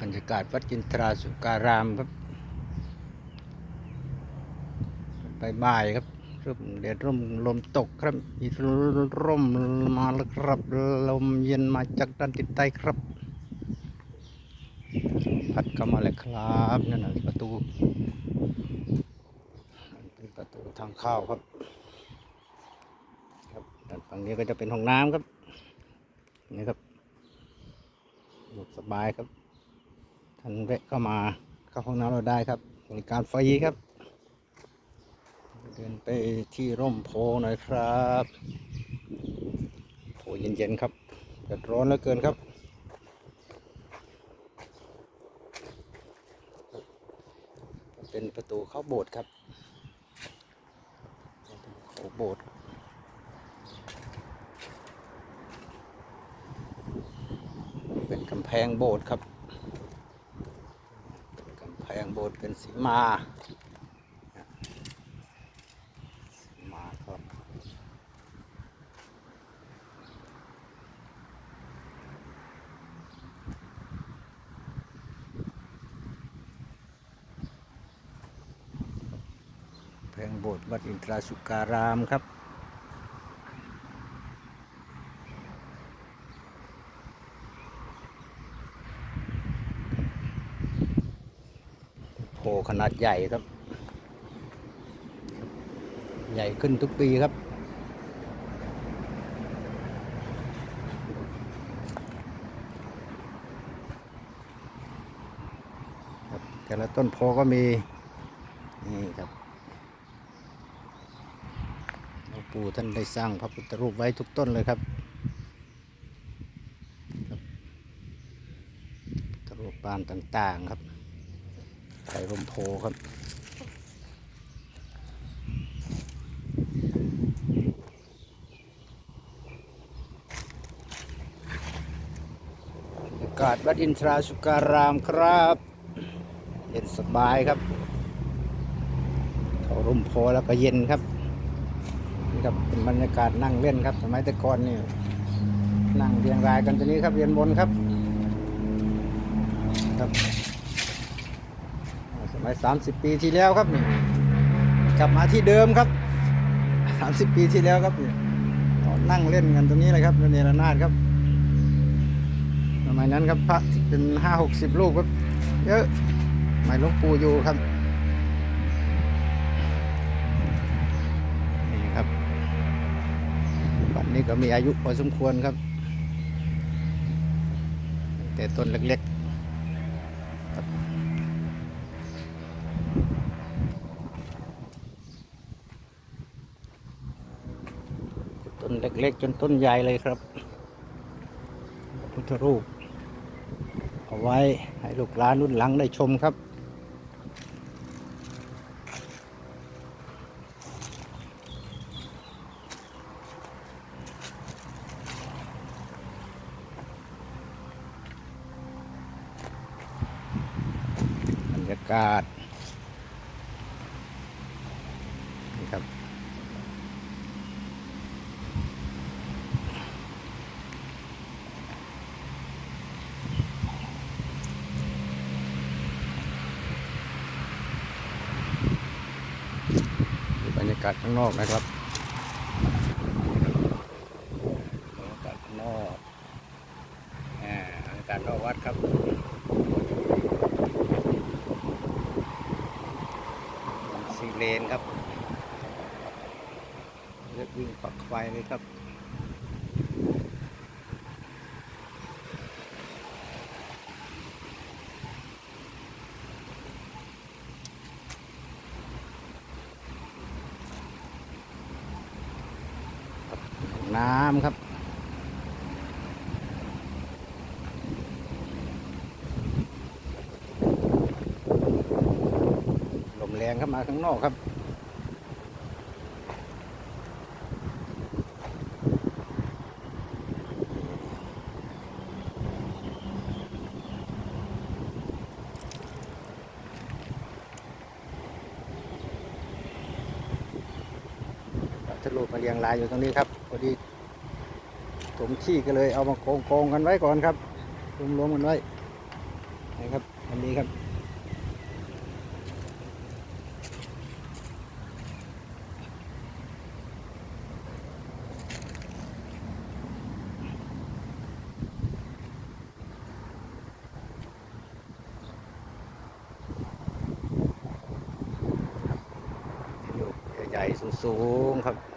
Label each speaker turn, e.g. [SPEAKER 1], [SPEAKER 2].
[SPEAKER 1] บรรยากาศวัดจินทราสุการามครับบ่ายครับร่มแดดร่มลมตกครับมีร่มมาแล้วครับลมเย็นมาจากด้านทิศใต้ครับ พัดเข้ามาเลยครับนั่นนะประตูเป็นประตูทางเข้าครับ ครับด้านฝั่งนี้ก็จะเป็นห้องน้ำครับนี่ครับสะดวกสบายครับ ท่านแวะเข้ามาเข้าห้องน้ำเราได้ครับบริการฟรีครับ เดินไปที่ร่มโพหน่อยครับโพเย็นๆครับเดือดร้อนเหลือเกินครับเป็นประตูเข้าโบสถ์ครับประตูเข้าโบสถ์เป็นกำแพงโบสถ์ครับ แพงโบสถ์เป็นสีมาสีมาครับแพงโบสถ์วัดอินทราสุการามครับ โพขนาดใหญ่ครับ ใหญ่ขึ้นทุกปีครับ แต่ละต้นโพก็มี นี่ครับหลวงปู่ท่านได้สร้างพระพุทธรูปไว้ทุกต้นเลยครับครับพระรูปปานต่าง ๆ ครับ ไผ่ร่มโพครับบรรยากาศวัดอินทราสุการามครับเย็นสบายครับเขาร่มโพแล้วก็เย็นครับนี่ครับเป็นบรรยากาศนั่งเล่นครับสมัยแต่ก่อนนี่นั่งเรียงรายกันตรงนี้ครับเรียนบนครับครับ สมัยสามสิบปีที่แล้วครับนี่กลับมาที่เดิมครับสามสิบปีที่แล้วครับนี่นั่งเล่นกันตรงนี้เลยครับเนรนาถครับสมัยนั้นครับพระเป็นห้าหกสิบลูกครับเยอะสมัยหลวงปู่อยู่ครับนี่ครับวัดนี้ก็มีอายุพอสมควรครับ แต่ต้นเล็กๆ ต้นเล็กๆ จนต้นใหญ่เลยครับพุทธรูป เอาไว้ให้ลูกหลานรุ่นหลังได้ชมครับบรรยากาศนี่ครับ ดูบรรยาศข้างนอกนะครับบรรยากาศข้างนอกอ่าบรรยากาศนอกวัดครับสีเลนครับเลือกวิ่งปักไฟเลยครับ น้ำครับ ลมแรงครับมาข้างนอกครับ ทะลุมาเรียงรายอยู่ตรงนี้ครับพอดีถมที่ก็เลยเอามาโกงโกงกันไว้ก่อนครับรวมๆกันไว้นะครับอันนี้ครับ ใหญ่สูงๆครับ